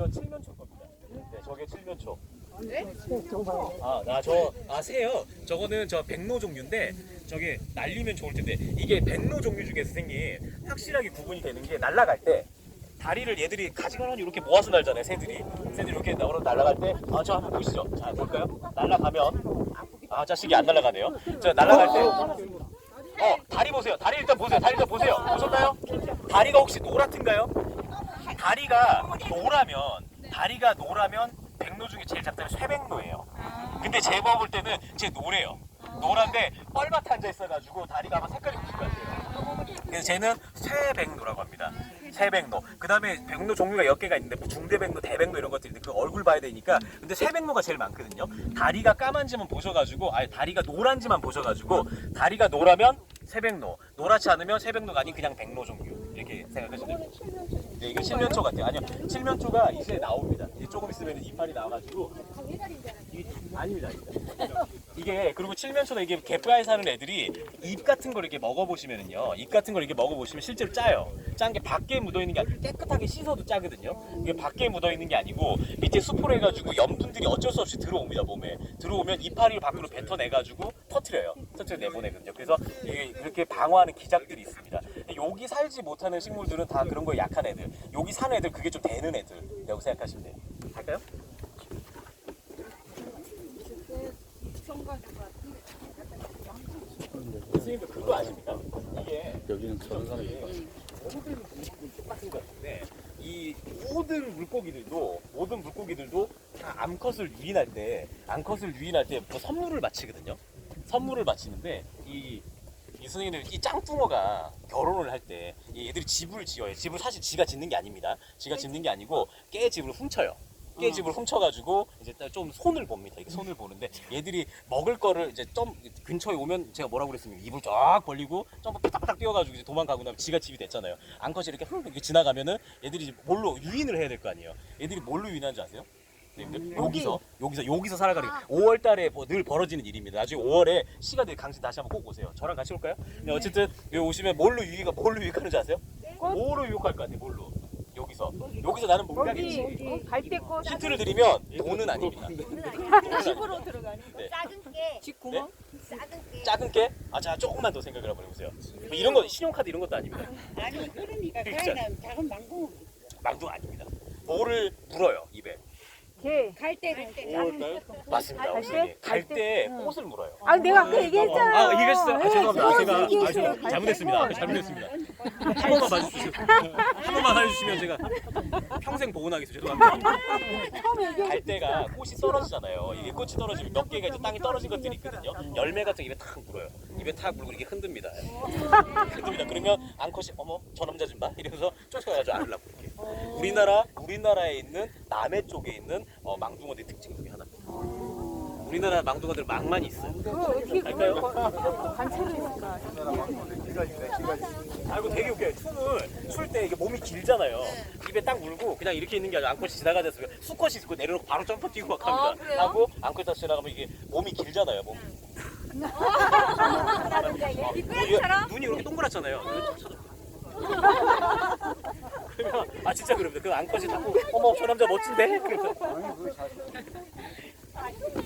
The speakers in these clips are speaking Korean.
저 칠면초 겁니다. 네, 저게 칠면초. 네? 아, 나 저, 아, 새요. 저거는 저 백로 종류인데, 저게 날리면 좋을 텐데, 이게 백로 종류 중에 선생님, 확실하게 구분이 되는 게, 날아갈 때, 다리를 얘들이 가지가라니 이렇게 모아서 날잖아요, 새들이. 새들이 이렇게 나오는 날아갈 때, 아, 저 한번 보시죠. 자, 볼까요? 날아가면, 아, 자식이 안 날아가네요. 저 날아갈 때, 어, 다리 보세요. 다리 일단 보세요. 다리 일단 보세요. 보셨나요? 다리가 혹시 노랗든가요? 다리가 노라면 다리가 노라면 백로 중에 제일 작다면 쇠백로예요. 근데 제가 볼 때는 제 노래요. 노란데 뻘밭에 앉아 있어가지고 다리가 아마 색깔이 보실 것 같아요. 그래서 쟤는 쇠백로라고 합니다. 쇠백로. 그 다음에 백로 종류가 몇 개가 있는데 뭐 중대백로, 대백로 이런 것들이 있는데 그 얼굴 봐야 되니까 근데 쇠백로가 제일 많거든요. 다리가 까만지만 보셔가지고 아니 다리가 노란지만 보셔가지고 다리가 노라면 쇠백로, 노랗지 않으면 쇠백로가 아닌 그냥 백로 종류 이렇게 생각하시면 됩니다. 네, 이거 칠면초 같아요. 아니요, 칠면초가 이제 나옵니다. 이제 조금 있으면 이파리 나와가지고 이, 아닙니다, 아닙니다. 이게 그리고 칠면초가 이게 갯바에 사는 애들이 잎 같은 걸 이렇게 먹어보시면은요, 잎 같은 걸 이렇게 먹어보시면 실제로 짜요. 짠 게 밖에 묻어 있는 게 아니고 깨끗하게 씻어도 짜거든요. 이게 밖에 묻어 있는 게 아니고 밑에 수포로 해가지고 염분들이 어쩔 수 없이 들어옵니다 몸에. 들어오면 이파리를 밖으로 뱉어내가지고 터트려요. 터트려 내보내거든요. 그래서 이게 이렇게 방어하는 기작들이 있습니다. 여기 살지 못하는 식물들은 다 그런 거에 약한 애들. 여기 사는 애들 그게 좀 되는 애들이라고 생각하시면 돼요. 갈까요? 선생님도 그거 아십니까? 이게 여기는 저런 사람이 있다. 똑같은 것 같은데 이 모든 물고기들도 모든 물고기들도 다 암컷을 유인할 때 암컷을 유인할 때 뭐 선물을 바치거든요. 선물을 바치는데 이, 이 선생님들 이 짱뚱어가 결혼을 할 때 얘들이 집을 지어요. 집을 사실 지가 짓는 게 아닙니다. 지가 짓는 게 아니고 깨 집을 훔쳐요. 깨집을 훔쳐가지고 이제 좀 손을 봅니다. 이렇게 손을 보는데 얘들이 먹을 거를 이제 좀 근처에 오면 제가 뭐라고 그랬습니까? 입을 쫙 벌리고 점프 파닥파닥 뛰어가지고 이제 도망가고 나면 지가 집이 됐잖아요. 암컷이 이렇게 훌 이렇게 지나가면은 얘들이 이제 뭘로 유인을 해야 될 거 아니에요. 얘들이 뭘로 유인하는지 아세요? 선생님들? 여기서 여기서 여기서 살아가는 5월 달에 뭐 늘 벌어지는 일입니다. 나중에 5월에 시가 될 강신 다시 한번 꼭 오세요. 저랑 같이 올까요? 네, 어쨌든 여기 오시면 뭘로 유익가 뭘로 유익하는지 아세요? 뭐로 유익할 것 같아요? 뭘로? 여기서 여기서 나는 뭔가겠지. 갈대꽃 힌트를 드리면 돈은 아닙니다. 집으로 들어가는 네. 작은 게 집구멍 작은 게 작은 게? 아, 자, 조금만 더 생각을 한번 해보세요. 뭐 이런 거, 신용카드 이런 것도 아닙니다. 아니 그러니까. 가는 작은 망고 망둥 아닙니다. 뭐를 물어요, 입에. 개 맞습니다, 갈대? 선생님. 갈때 응. 꽃을 물어요. 아 내가 아까 얘기했잖아 아, 얘기했어요? 아, 죄송합니다. 아, 제가, 아, 얘기했어요. 잘못했습니다. 잘못했습니다. 한 번만 봐주세요. 한 번만 해주시면 제가 평생 보온하겠습니다. 죄송합니다. 갈 때가 꽃이 떨어지잖아요. 이게 꽃이 떨어지면 몇 개가 이제 땅에 떨어진 것들이 있거든요. 열매 같은 거 입에 탁 물어요. 입에 탁 물고 이렇게 흔듭니다. 흔듭니다. 그러면 앙컷이 어머 저 남자 좀 봐. 이러면서 쫓아가가지고 안으려고 이렇게. 우리나라 우리나라에 있는 남해 쪽에 있는 어, 망둥어들의 특징 중에 하나입니다. 우리나라 망둥어들 망만 있어요. 그거 어떻게? 그걸 관찰을 했을까 아이고 되게 웃겨요. 춤을 출때 이게 몸이 길잖아요. 입에 딱 물고 그냥 이렇게 있는 게 아니라 앙컷이 지나가면서 수컷이 있고 내려놓고 바로 점프 뛰고 막 합니다. 아, 그래요? 하고 앙컷이 딱 지나가면 이게 몸이 길잖아요. 몸. 삐삐처럼? 눈이 이렇게 동그랗잖아요. 눈이 탁 쳐져. 그러면 아 진짜 그럽니다. 그 앙컷이 자꾸 어머 저 남자 멋진데? 그러면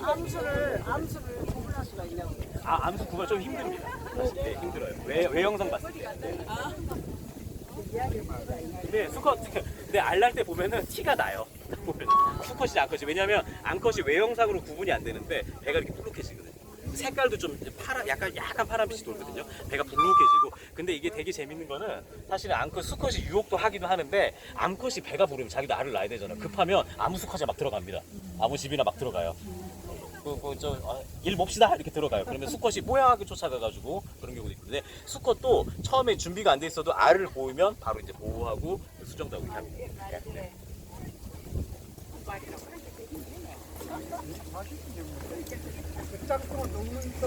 암수를 암수를 구분할 수가 있냐고. 아 암수 구분 좀 힘듭니다. 사실 네, 힘들어요. 외, 외영상 봤을 때. 네. 근데 수컷 근데 알날 때 보면은 티가 나요. 수컷이 앙컷이 왜냐면 앙컷이 외형상으로 구분이 안 되는데 배가 이렇게 뿔룩해지거든요. 색깔도 좀 파란 약간 약간 파란빛이 돌거든요. 배가 뿔룩해지고 근데 이게 되게 재밌는 거는 사실은 암컷 수컷이 유혹도 하기도 하는데 암컷이 배가 부르면 자기도 알을 낳아야 되잖아. 급하면 아무 수컷에 막 들어갑니다. 아무 집이나 막 들어가요. 그저일 봅시다 이렇게 들어가요. 그러면 수컷이 하고 쫓아가가지고 그런 경우도 있는데 수컷도 처음에 준비가 안 돼 있어도 알을 보이면 바로 이제 보호하고 수정도 하고 이렇게 합니다. 네.